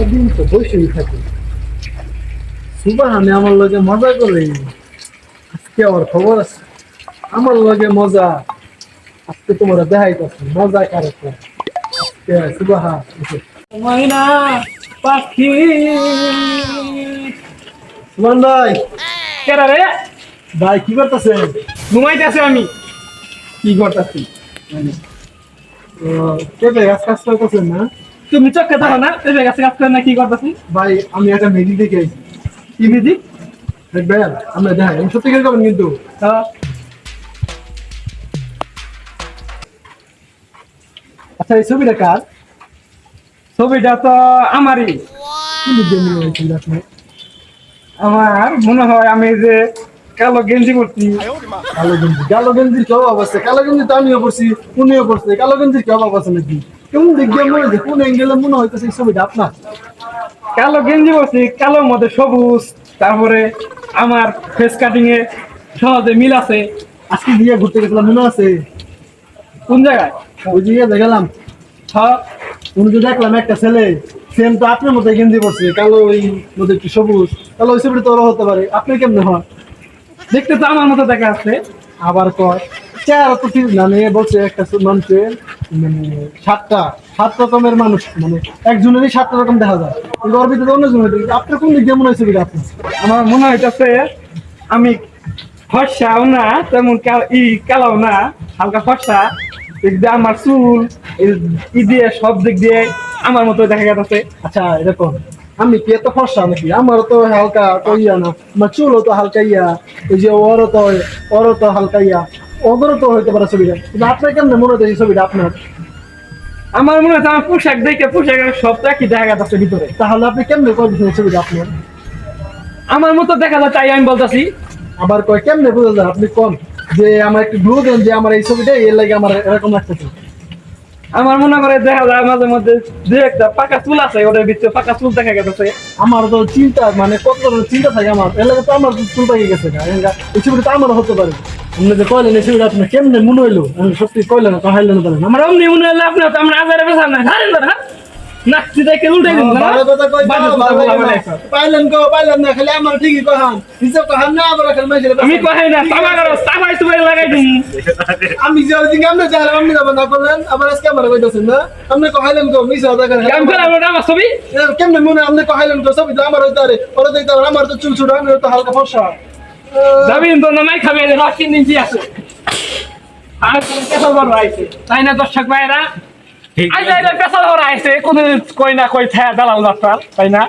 সারাদিন তো বসেই থাকি। সুবাহ আমি আমার লগে মজা করে আজকে আমার খবর আছে। আমার লগে মজা। আজকে তোমার দেখাই করছে মজা কারক আজকে সুবাহ ময়না পাখি। সুমন ভাই। কেরা রে? ভাই কি করতেছেন? ঘুমাইতেছে আমি। কি করতেছি কেটে গাছ কাজ করতেছেন না? তুমি থাকো না গেছে কাজ করে না কি করতেছি? ভাই আমি একটা দেখে আইছি। কি আমরা দেখাই। আমি সত্যি করে করবেন কিন্তু? আচ্ছা এই ছবিটা কার? ছবিটা তো আমারই। আমার মনে হয় আমি যে কালো গেঞ্জি করছি কালো গেঞ্জি। কালো গেঞ্জির কি অভাব আছে? কালো গেঞ্জি তো আমিও পড়ছি উনিও পড়ছে কালো গেঞ্জির কি অভাব আছে নাকি? কেমন দেখবে মনে হচ্ছে কোন অ্যাঙ্গেলে মনে হইতেছে এই ছবিটা আপনার? কালো গেঞ্জি করছি কালোর মধ্যে সবুজ তারপরে আমার ফেস কাটিং এ সহজে মিল আছে। আজকে দিয়ে ঘুরতে গেছিলাম মনে আছে? কোন জায়গায়? ওই যে গেলাম হ্যাঁ। উনি তো দেখলাম একটা ছেলে সেম তো আপনার মতো গেঞ্জি পড়ছে কালো ওই মধ্যে একটু সবুজ। তাহলে ওই ছবিটা তো ওরা হতে পারে। আপনি কেমনে হয়? দেখতে তো আমার মতো দেখা আছে। আবার কয়? চেহারা তো ঠিক না মেয়ে বলছে একটা মানুষের মানে সাতটা সাত রকমের মানুষ মানে একজনেরই সাতটা রকম দেখা যায়। কিন্তু ওর ভিতরে অন্য জন আপনার কোন দিক দিয়ে মনে হয়েছে আপনার? আমার মনে হইতেছে আমি ফর্সাও না তেমন ই কালাও না হালকা ফর্সা। আমার চুল ই দিয়ে সব দিক দিয়ে আমার মতো দেখা গেছে আচ্ছা এরকম আমি কি এত ফর্সা নাকি? আমারও তো হালকা ইয়া না। আমার চুলও তো হালকা ইয়া। ওই যে ওরও তো ওরও তো হালকা ইয়া। ওদেরও তো হইতে পারে ছবিটা। কিন্তু আপনার কেমনে মনে হচ্ছে এই ছবিটা আপনার? আমার মনে হচ্ছে আমার পোশাক দেখে পোশাকের সব তো একই দেখা যাচ্ছে ভিতরে। তাহলে আপনি কেমনে করে দিচ্ছেন এই ছবিটা আপনার? আমার মতো দেখা যায় তাই আমি বলতেছি। আবার কয় কেমনে বোঝা যায়? আপনি কম যে আমার একটু গ্লু দেন যে আমার এই ছবিটা এর লাগে আমার এরকম লাগতেছে। আমার মনে করে দেখা যায় মাঝে মধ্যে যে একটা পাকা চুল আছে ওটার ভিতরে পাকা চুল দেখা গেছে। আমার তো চিন্তা মানে কত ধরনের চিন্তা থাকে আমার? এর লাগে তো আমার চুল পাকি গেছে না এই ছবিটা তো আমারও হতে পারে। আপনি যে কইলেন এই আপনি কেমনে মনে হইল? আমি সত্যি কইলেন না কহাইলেন না আমার অমনি মনে হলো আপনি তো আমরা আজারে বেসার না হারেন না নাচছি দেখে উল্টে দিন না? ভালো কথা কই। পাইলেন কো পাইলেন না খালি আমার ঠিকই কহান। হিসাব কহান না আবার খালি মেজে আমি কহাই না সামা করো সামাই সুবাই লাগাই দিন আমি যে ওদিকে আপনি যারা আপনি যাবেন না করলেন? আবার আজকে আমার কইতাছেন না? আপনি কহাইলেন কো মিস হতা করে কাম করে আমরা আমার ছবি? কেমনে মনে আপনি কহাইলেন কো ছবি তো আমার হইতে পারে ওরা আমার তো চুল ছোট তো হালকা ফর্সা। যাবি তো নামাই খাবে রস তিন ইঞ্চি আছে। আর পেশাল বড় আইছে। তাই না দর্শক ভাইরা আজ আইলে পেশাল বড় আইছে কোন কই না কই থায়া দালাল যাত্রা তাই না?